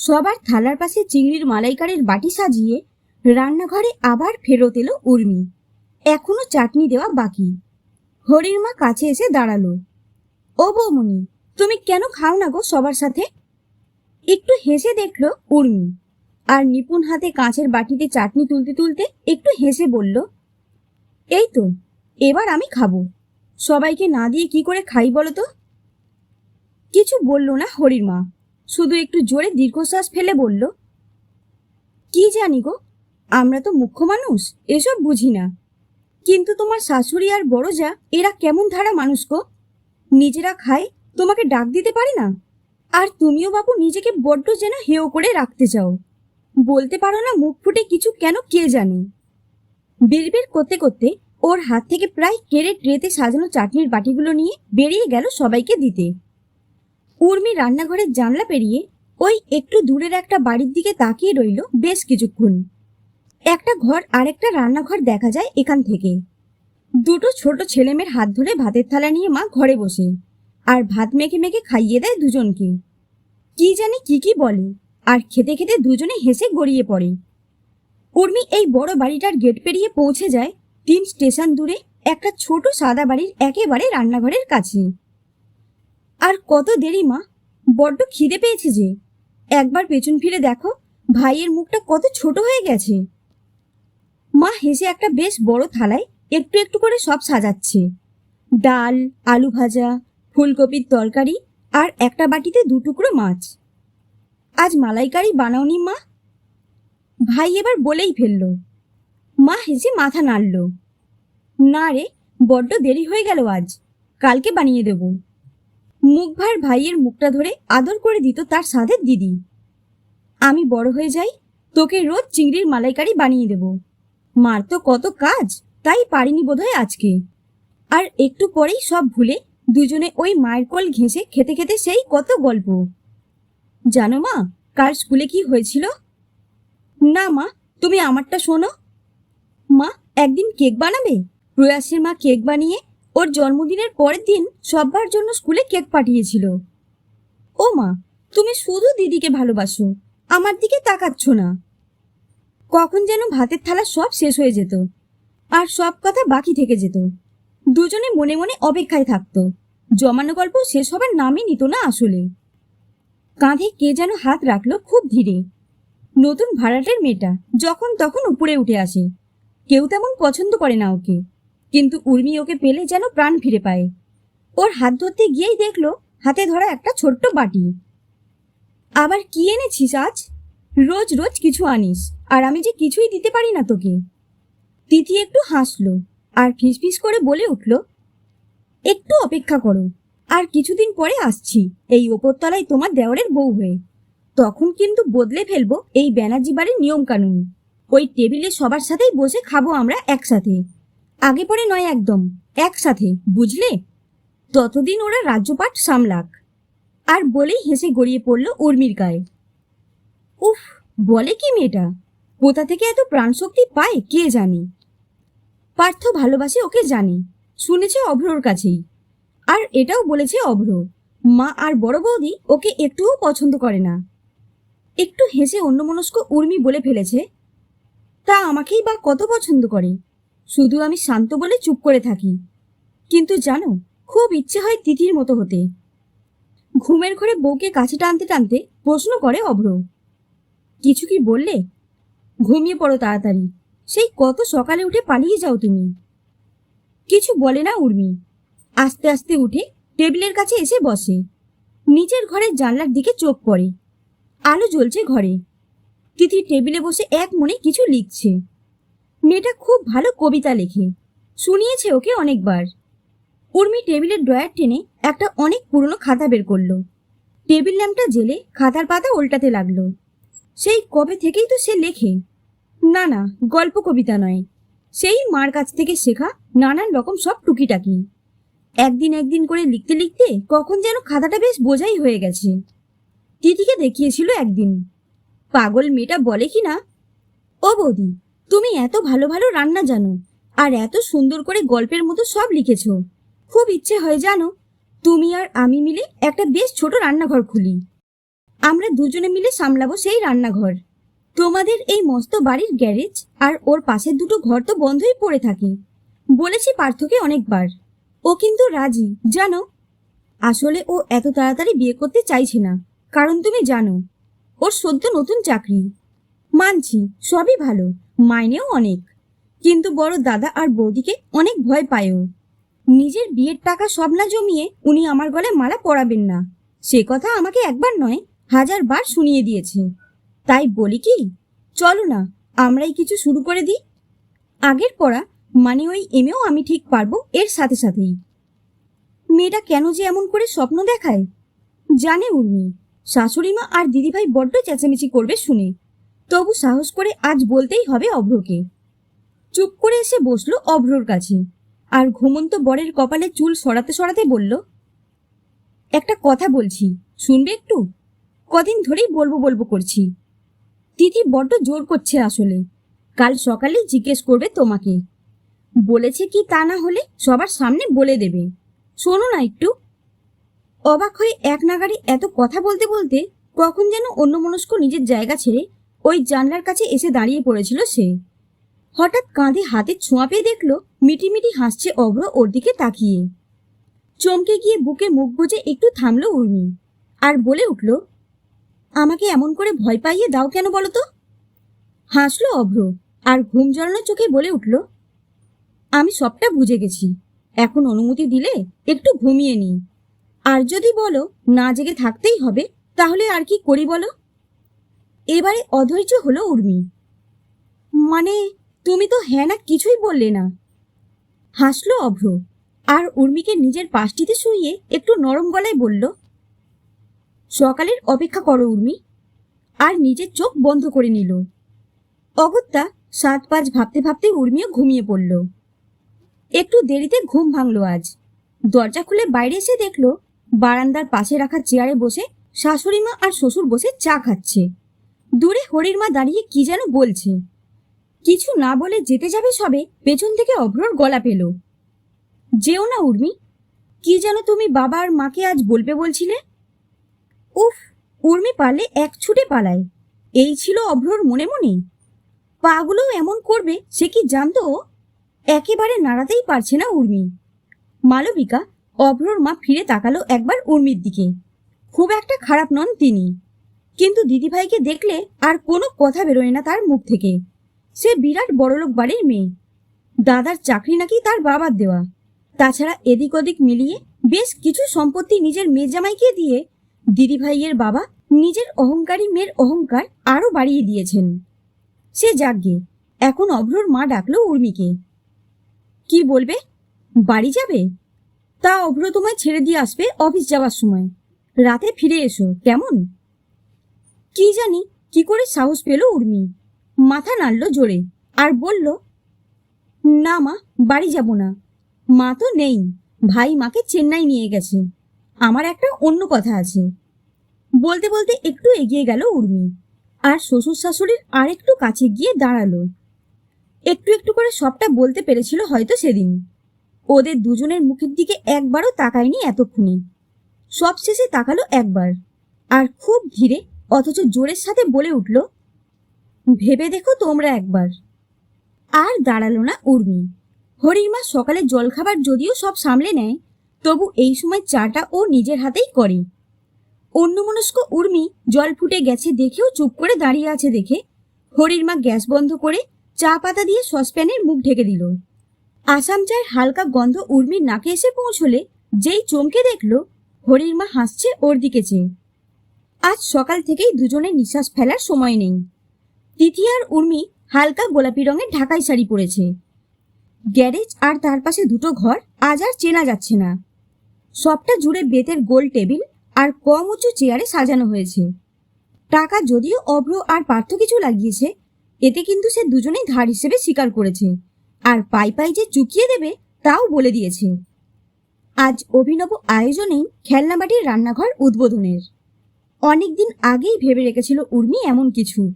সবার থালার পাশে চিংড়ির মালাইকারের বাটি সাজিয়ে রান্নাঘরে আবার ফেরত এলো উর্মি। এখনও চাটনি দেওয়া বাকি। হরির মা কাছে এসে দাঁড়াল। ও বৌমনি তুমি কেন খাও না গো সবার সাথে? একটু হেসে দেখল উর্মি। আর নিপুণ হাতে কাঁচের বাটিতে চাটনি তুলতে তুলতে একটু হেসে বলল, এই তো, এবার আমি খাব। সবাইকে না দিয়ে কি করে খাই বলো তো? কিছু বলল না হরির মা। শুধু একটু জোরে দীর্ঘশ্বাস ফেলে বলল, কি জানি গো, আমরা তো মুখ্য মানুষ, এসব বুঝি না। কিন্তু তোমার শাশুড়ি আর বড় যা এরা কেমন ধারা মানুষ গো? নিজেরা খায়, তোমাকে ডাক দিতে পারে না? আর তুমিও বাবু নিজেকে বড্ড যেন হেও করে রাখতে চাও। বলতে পারো না মুখ ফুটে কিছু কেন কে জানে? বেরবের করতে করতে ওর হাত থেকে প্রায় কেড়ে ট্রেতে সাজানো চাটনির বাটিগুলো নিয়ে বেরিয়ে গেল সবাইকে দিতে। উর্মি রান্নাঘরের জানলা পেরিয়ে ওই একটু দূরের একটা বাড়ির দিকে তাকিয়ে রইল বেশ কিছুক্ষণ। একটা ঘর আরেকটা রান্নাঘর দেখা যায় এখান থেকে। দুটো ছোট ছেলেমেয়ের হাত ধরে ভাতের থালা নিয়ে মা ঘরে বসে আর ভাত মেখে মেখে খাইয়ে দেয় দুজনকে। কি জানি কি কি বলে আর খেতে খেতে দুজনে হেসে গড়িয়ে পড়ে। উর্মি এই বড় বাড়িটার গেট পেরিয়ে পৌঁছে যায় তিন স্টেশন দূরে একটা ছোট সাদা বাড়ির একেবারে রান্নাঘরের কাছে। আর কত দেরি, মা? বড্ড খিদে পেয়েছে যে। একবার পেছন ফিরে দেখো, ভাইয়ের মুখটা কত ছোট হয়ে গেছে। মা হেসে একটা বেশ বড় থালায় একটু একটু করে সব সাজাচ্ছে। ডাল, আলু ভাজা, ফুলকপির তরকারি আর একটা বাটিতে দু টুকরো মাছ। আজ মালাইকারি বানাওনি, মা? ভাই এবার বলেই ফেলল। মা হেসে মাথা নাড়ল। না রে, বড্ড দেরি হয়ে গেল আজ। কালকে বানিয়ে দেব। মুখ ভার ভাইয়ের মুখটা ধরে আদর করে দিত তার সাধের দিদি। আমি বড় হয়ে যাই, তোকে রোজ চিংড়ির মালাইকারি বানিয়ে দেব। মার তো কত কাজ, তাই পারিনি বোধহয় আজকে। আর একটু পরেই সব ভুলে দুজনে ওই মায়ের কোল ঘেঁষে খেতে খেতে সেই কত গল্প। জানো মা কার স্কুলে কি হয়েছিল? না মা, তুমি আমারটা শোনো। মা, একদিন কেক বানাবে? প্রয়াসের মা কেক বানিয়ে ওর জন্মদিনের পরের দিন সব্বার জন্য স্কুলে কেক পাঠিয়েছিল। ও মা, তুমি শুধু দিদিকে ভালোবাসো, আমার দিকে তাকাচ্ছ না। কখন যেন ভাতের থালা সব শেষ হয়ে যেত আর সব কথা বাকি থেকে যেত। দুজনে মনে মনে অপেক্ষায় থাকতো। জমানো গল্প শেষ হবার নামই নিত না আসলে। কাঁধে কে যেন হাত রাখল খুব ধীরে। নতুন ভাড়াটের মেয়েটা যখন তখন উপরে উঠে আসে। কেউ তেমন পছন্দ করে না ওকে। কিন্তু উর্মি ওকে পেলে যেন প্রাণ ফিরে পায়। ওর হাত ধরতে গিয়েই দেখল হাতে ধরা একটা ছোট্ট বাটি। আবার কি এনেছিস আজ? রোজ রোজ কিছু আনিস, আর আমি যে কিছুই দিতে পারি না তোকে। তিথি একটু হাসলো আর ফিসফিস করে বলে উঠল, একটু অপেক্ষা করো, আর কিছুদিন পরে আসছি এই ওপরতলায় তোমার দেওয়ারের বউ হয়ে। তখন কিন্তু বদলে ফেলব এই ব্যানার্জি বাড়ির নিয়মকানুন। ওই টেবিলে সবার সাথেই বসে খাব আমরা একসাথে। আগে পরে নয় একদম, একসাথে, বুঝলে? ততদিন ওরা রাজ্যপাট সামলাক। আর বলেই হেসে গড়িয়ে পড়ল উর্মির গায়ে। উফ, বলে কি মেয়েটা? কোথা থেকে এত প্রাণশক্তি পায়, কে জানে? পার্থ ভালোবাসে ওকে জানে, শুনেছে অভ্রর কাছেই। আর এটাও বলেছে অভ্র, মা আর বড় বৌদি ওকে একটুও পছন্দ করে না। একটু হেসে অন্যমনস্ক উর্মি বলে ফেলেছে, তা আমাকেই বা কত পছন্দ করে? শুধু আমি শান্ত বলে চুপ করে থাকি। কিন্তু জানো, খুব ইচ্ছে হয় তিথির মতো হতে। ঘুমের ঘরে বউকে কাছে টানতে টানতে প্রশ্ন করে অভ্র। কিছু কি বললে? ঘুমিয়ে পড়ো তাড়াতাড়ি। সেই কত সকালে উঠে পালিয়ে যাও তুমি। কিছু বলে না উর্মি। আস্তে আস্তে উঠে টেবিলের কাছে এসে বসে। নিচের ঘরের জানলার দিকে চোখ পড়ে। আলো জ্বলছে ঘরে। তিথি টেবিলে বসে এক মনে কিছু লিখছে। মেয়েটা খুব ভালো কবিতা লেখে। শুনিয়েছে ওকে অনেকবার। উর্মি টেবিলের ড্রয়ার টেনে একটা অনেক পুরনো খাতা বের করল। টেবিল ল্যাম্পটা জেলে খাতার পাতা উল্টাতে লাগল। সেই কবে থেকেই তো সে লেখে। না না, গল্প কবিতা নয়। সেই মার কাছ থেকে শেখা নানান রকম সব টুকিটাকি। একদিন একদিন করে লিখতে লিখতে কখন যেন খাতাটা বেশ বোঝাই হয়ে গেছে। তিথিকে দেখিয়েছিল একদিন। পাগল মেয়েটা বলে কি না? ও বৌদি তুমি এত ভালো ভালো রান্না জানো, আর এত সুন্দর করে গল্পের মতো সব লিখেছ। খুব ইচ্ছে হয় জানো, তুমি আর আমি মিলে একটা বেশ ছোট রান্নাঘর খুলি। আমরা দুজনে মিলে সামলাবো সেই রান্নাঘর। তোমাদের এই মস্ত বাড়ির গ্যারেজ আর ওর পাশের দুটো ঘর তো বন্ধই পড়ে থাকে, বলেছি পার্থকে অনেকবার। ও কিন্তু রাজি, জানো? আসলে ও এত তাড়াতাড়ি বিয়ে করতে চাইছে না, কারণ তুমি জানো, ওর সদ্য নতুন চাকরি। মানছি, সবই ভালো মাইনেও অনেক। কিন্তু বড় দাদা আর বৌদিকে অনেক ভয় পায়ও। নিজের বিয়ের টাকা সব না জমিয়ে উনি আমার গলায় মালা পরাবেন না। সে কথা আমাকে একবার নয়, হাজার বার শুনিয়ে দিয়েছে। তাই বলি কি, চলো না, আমরাই কিছু শুরু করে দিই। আগের পড়া মানে ওই এমেও আমি ঠিক পারব এর সাথে সাথেই। মেয়েটা কেন যে এমন করে স্বপ্ন দেখায়? জানে উর্মি, শাশুড়িমা আর দিদিভাই বড্ড চেঁচামেচি করবে শুনে। তবু সাহস করে আজ বলতেই হবে অভ্রকে। চুপ করে এসে বসল অভ্রর কাছে। আর ঘুমন্ত বরের কপালে চুল সরাতে সরাতে বলল, একটা কথা বলছি, শুনবে একটু? কদিন ধরেই বলব বলব করছি। তিথি বড্ড জোর করছে আসলে। কাল সকালেই জিজ্ঞেস করবে তোমাকে। বলেছে কি তা না হলে সবার সামনে বলে দেবে। শোনো না একটু। অবাক হয়ে এক নাগাড়ি এত কথা বলতে বলতে কখন যেন অন্যমনস্ক নিজের জায়গা ছেড়ে ওই জানলার কাছে এসে দাঁড়িয়ে পড়েছিল সে। হঠাৎ কাঁধে হাতে ছোঁয়া পেয়ে দেখল মিটিমিটি হাসছে অভ্র ওর দিকে তাকিয়ে। চমকে গিয়ে বুকে মুখ বুজে একটু থামলো উর্মি আর বলে উঠল, আমাকে এমন করে ভয় পাইয়ে দাও কেন বলো তো? হাসলো অভ্র আর ঘুম জড়ানো চোখে বলে উঠল, আমি সবটা বুঝে গেছি। এখন অনুমতি দিলে একটু ঘুমিয়ে নিই। আর যদি বলো না জেগে থাকতেই হবে, তাহলে আর কি করি বলো? এবারে অধৈর্য হলো উর্মি। মানে তুমি তো হ্যাঁ না কিছুই বললে না। হাসলো অভ্র, আর উর্মিকে নিজের পাশটিতে শুইয়ে একটু নরম গলায় বলল, সকালের অপেক্ষা করো উর্মি। আর নিজের চোখ বন্ধ করে নিল। অগত্যা সাত পাঁচ ভাবতে ভাবতে উর্মিও ঘুমিয়ে পড়ল। একটু দেরিতে ঘুম ভাঙলো আজ। দরজা খুলে বাইরে এসে দেখল বারান্দার পাশে রাখা চেয়ারে বসে শাশুড়িমা আর শ্বশুর বসে চা খাচ্ছে। দূরে হরির মা দাঁড়িয়ে কি যেন বলছে। কিছু না বলে যেতে যাবে সবে, পেছন থেকে অভ্রর গলা পেল। যেও না উর্মি, কি যেন তুমি বাবা আর মাকে আজ বলবে বলছিলে? উফ, উর্মি পারলে এক ছুটে পালায়। এই ছিল অভ্রর মনে মনে। পাগুলো এমন করবে, সে কি জানতো একেবারে নাড়াতেই পারছে না উর্মি। মালবিকা, অভ্রর মা ফিরে তাকালো একবার উর্মির দিকে। খুব একটা খারাপ নন তিনি। কিন্তু দিদিভাইকে দেখলে আর কোনো কথা বেরোয় না তার মুখ থেকে। সে বিরাট বড়লোক বাড়ির মেয়ে। দাদার চাকরি নাকি তার বাবার দেওয়া। তাছাড়া এদিক ওদিক মিলিয়ে বেশ কিছু সম্পত্তি নিজের মেয়ে জামাইকে দিয়ে দিদিভাইয়ের বাবা নিজের অহংকারী মেয়ের অহংকার আরও বাড়িয়ে দিয়েছেন। সে যাগ্গে এখন অভ্রর মা ডাকলো উর্মিকে। কি বলবে? বাড়ি যাবে? তা অভ্র তোমায় ছেড়ে দিয়ে আসবে অফিস যাওয়ার সময়। রাতে ফিরে এসো, কেমন? কি জানি কি করে সাহস পেল উর্মি। মাথা নাড়ল জোরে আর বলল, না মা, বাড়ি যাব না। মা তো নেই। ভাই মাকে চেন্নাই নিয়ে গেছে। আমার একটা অন্য কথা আছে। বলতে বলতে একটু এগিয়ে গেল উর্মি আর শ্বশুর শাশুড়ির আর একটু কাছে গিয়ে দাঁড়াল। একটু একটু করে সবটা বলতে পেরেছিল হয়তো সেদিন। ওদের দুজনের মুখের দিকে একবারও তাকায়নি এতক্ষণে। সব শেষে তাকালো একবার আর খুব ধীরে অথচ জোরের সাথে বলে উঠল, ভেবে দেখো তোমরা একবার। আর দাঁড়াল না উর্মি। হরিমা সকালে জলখাবার যদিও সব সামলে নেয়, তবু এই সময় চাটা ও নিজের হাতেই করে। অন্যমনস্ক উর্মি জল ফুটে গেছে দেখেও চুপ করে দাঁড়িয়ে আছে দেখে হরির মা গ্যাস বন্ধ করে চা পাতা দিয়ে সসপ্যানের মুখ ঢেকে দিল। আসাম চায়ের হালকা গন্ধ উর্মির নাকে এসে পৌঁছলে যেই চমকে দেখল, হরির মা হাসছে ওর দিকে চেয়ে। আজ সকাল থেকেই দুজনের নিঃশ্বাস ফেলার সময় নেই। তিথি আর উর্মি হালকা গোলাপি রঙের ঢাকাই শাড়ি পরেছে। গ্যারেজ আর তার পাশে দুটো ঘর আজ আর চেনা যাচ্ছে না। সবটা জুড়ে বেতের গোল টেবিল আর কম উঁচু চেয়ারে সাজানো হয়েছে। টাকা যদিও অভ্র আর পার্থ কিছু লাগিয়েছে, এতে কিন্তু সে দুজনেই ধার হিসেবে স্বীকার করেছে। আর পাই পাই যে চুকিয়ে দেবে, তাও বলে দিয়েছে। আজ অভিনব আয়োজনেই খেলনাবাটির রান্নাঘর উদ্বোধনের। অনেকদিন আগেই ভেবে রেখেছিল উর্মি এমন কিছু।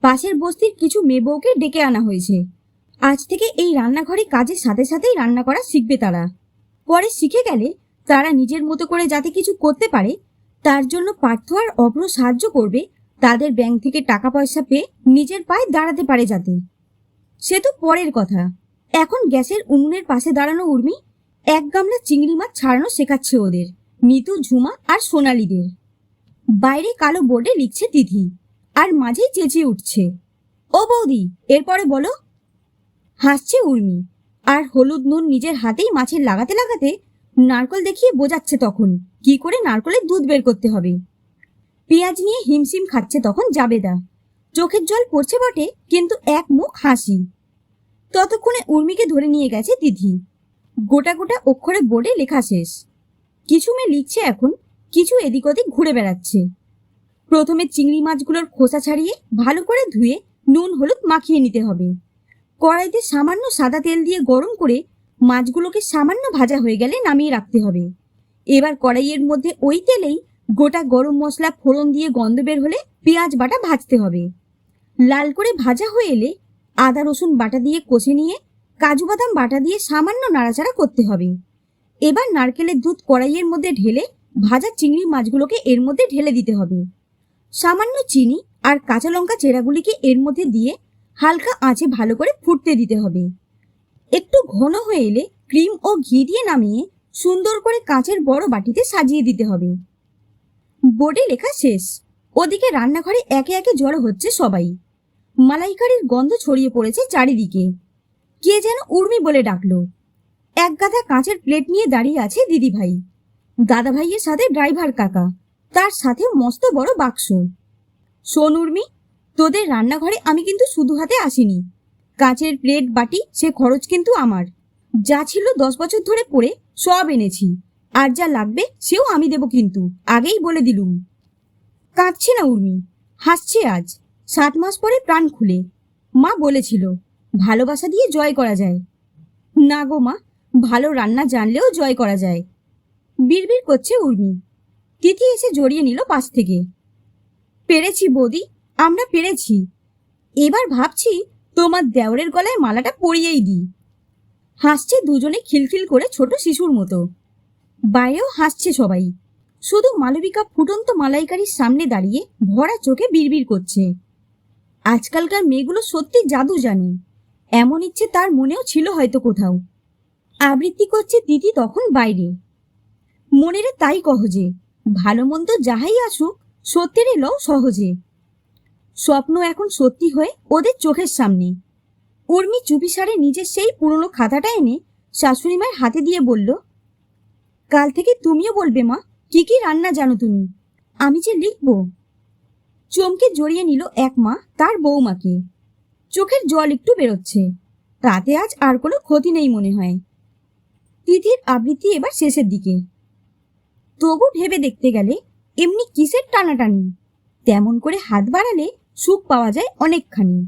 পাশের বস্তির কিছু মেয়ে বউকে ডেকে আনা হয়েছে। আজ থেকে এই রান্নাঘরে কাজের সাথে সাথেই রান্না করা শিখবে তারা। পরে শিখে গেলে তারা নিজের মতো করে যাতে কিছু করতে পারে, তার জন্য পার্থ আর অভ্র সাহায্য করবে তাদের ব্যাংক থেকে টাকা পয়সা পেয়ে নিজের পায়ে দাঁড়াতে পারে যাতে। সে তো পরের কথা। এখন গ্যাসের উনুনের পাশে দাঁড়ানো উর্মি এক গামলা চিংড়ি মাছ ছাড়ানো শেখাচ্ছে ওদের, নিতু, ঝুমা আর সোনালিদের। বাইরে কালো বোর্ডে লিখছে দিদি আর মাঝেই চেঁচিয়ে উঠছে। ও বৌদি, এরপরে বলো। হাসছে উর্মি, আর হলুদ নুন নিজের হাতেই মাছের লাগাতে লাগাতে নারকল দেখিয়ে বোঝাচ্ছে তখন, কি করে নারকলের দুধ বের করতে হবে। পেঁয়াজ নিয়ে হিমশিম খাচ্ছে তখন জাবেদা। চোখের জল পড়ছে বটে, কিন্তু এক মুখ হাসি। ততক্ষণে উর্মিকে ধরে নিয়ে গেছে তিথি। গোটা গোটা অক্ষরে বোর্ডে লেখা শেষ। কিছু মেয়ে লিখছে এখন কিছু এদিক ওদিক ঘুরে বেড়াচ্ছে। প্রথমে চিংড়ি মাছগুলোর খোসা ছাড়িয়ে ভালো করে ধুয়ে নুন, হলুদ মাখিয়ে নিতে হবে। কড়াইতে সামান্য সাদা তেল দিয়ে গরম করে মাছগুলোকে সামান্য ভাজা হয়ে গেলে নামিয়ে রাখতে হবে। এবার কড়াইয়ের মধ্যে ওই তেলেই গোটা গরম মশলা ফোড়ন দিয়ে গন্ধ বের হলে পেঁয়াজ বাটা ভাজতে হবে। লাল করে ভাজা হয়ে এলে আদা, রসুন বাটা দিয়ে কষে নিয়ে কাজু বাদাম বাটা দিয়ে সামান্য নাড়াচাড়া করতে হবে। এবার নারকেলের দুধ কড়াইয়ের মধ্যে ঢেলে ভাজা চিংড়ি মাছগুলোকে এর মধ্যে ঢেলে দিতে হবে। সামান্য চিনি আর কাঁচা লঙ্কা চেরাগুলিকে এর মধ্যে দিয়ে হালকা আঁচে ভালো করে ফুটতে দিতে হবে। একটু ঘন হয়ে এলে ক্রিম ও ঘি দিয়ে নামিয়ে সুন্দর করে কাঁচের বড় বাটিতে সাজিয়ে দিতে হবে। বোর্ডে লেখা শেষ। ওদিকে রান্নাঘরে একে একে জড়ো হচ্ছে সবাই। মালাইকারির গন্ধ ছড়িয়ে পড়েছে চারিদিকে। কে যেন উর্মি বলে ডাকলো। এক গাদা কাঁচের প্লেট নিয়ে দাঁড়িয়ে আছে দিদিভাই। দাদা ভাইয়ের সাথে ড্রাইভার কাকা, তার সাথে মস্ত বড় বাক্স। শোন উর্মি, তোদের রান্নাঘরে আমি কিন্তু শুধু হাতে আসিনি। কাঁচের প্লেট, বাটি, সে খরচ কিন্তু আমার। যা ছিল দশ বছর ধরে পড়ে, সব এনেছি। আর যা লাগবে, সেও আমি দেব কিন্তু, আগেই বলে দিলুম। কাঁদছে না উর্মি, হাসছে আজ। সাত মাস পরে প্রাণ খুলে। মা বলেছিল, ভালোবাসা দিয়ে জয় করা যায়। না গো মা, ভালো রান্না জানলেও জয় করা যায়। বিড়বিড় করছে উর্মি। তিথি এসে জড়িয়ে নিল পাশ থেকে। পেরেছি বৌদি, আমরা পেরেছি। এবার ভাবছি তোমার দেওরের গলায় মালাটা পরিয়েই দিই। হাসছে দুজনে খিলখিল করে ছোট শিশুর মতো। বাইরেও হাসছে সবাই। শুধু মালবিকা ফুটন্ত মালাইকারির সামনে দাঁড়িয়ে ভরা চোখে বিড়বিড় করছে। আজকালকার মেয়েগুলো সত্যি জাদু জানে। এমন ইচ্ছে তার মনেও ছিল হয়তো কোথাও। আবৃত্তি করছে দিদি তখন বাইরে। মনেরে তাই কহজে ভালো মন্দ যাহাই আসুক সত্যের এলো সহজে। স্বপ্ন এখন সত্যি হয়ে ওদের চোখের সামনে। উর্মি চুপিসারে নিজের সেই পুরনো খাতাটা এনে শাশুড়ি মায়ের হাতে দিয়ে বলল, কাল থেকে তুমিও বলবে মা, কি কি রান্না জানো তুমি? আমি যে লিখব। চমকে জড়িয়ে নিল এক মা তার বৌমাকে চোখের জল একটু বেরোচ্ছে। তাতে আজ আর কোনো ক্ষতি নেই মনে হয়। তিথির আবৃত্তি এবার শেষের দিকে। তবু ভেবে দেখতে গেলে এমনি কিসের টানাটানি? তেমন করে হাত বাড়ালে সুখ পাওয়া যায় অনেকখানি।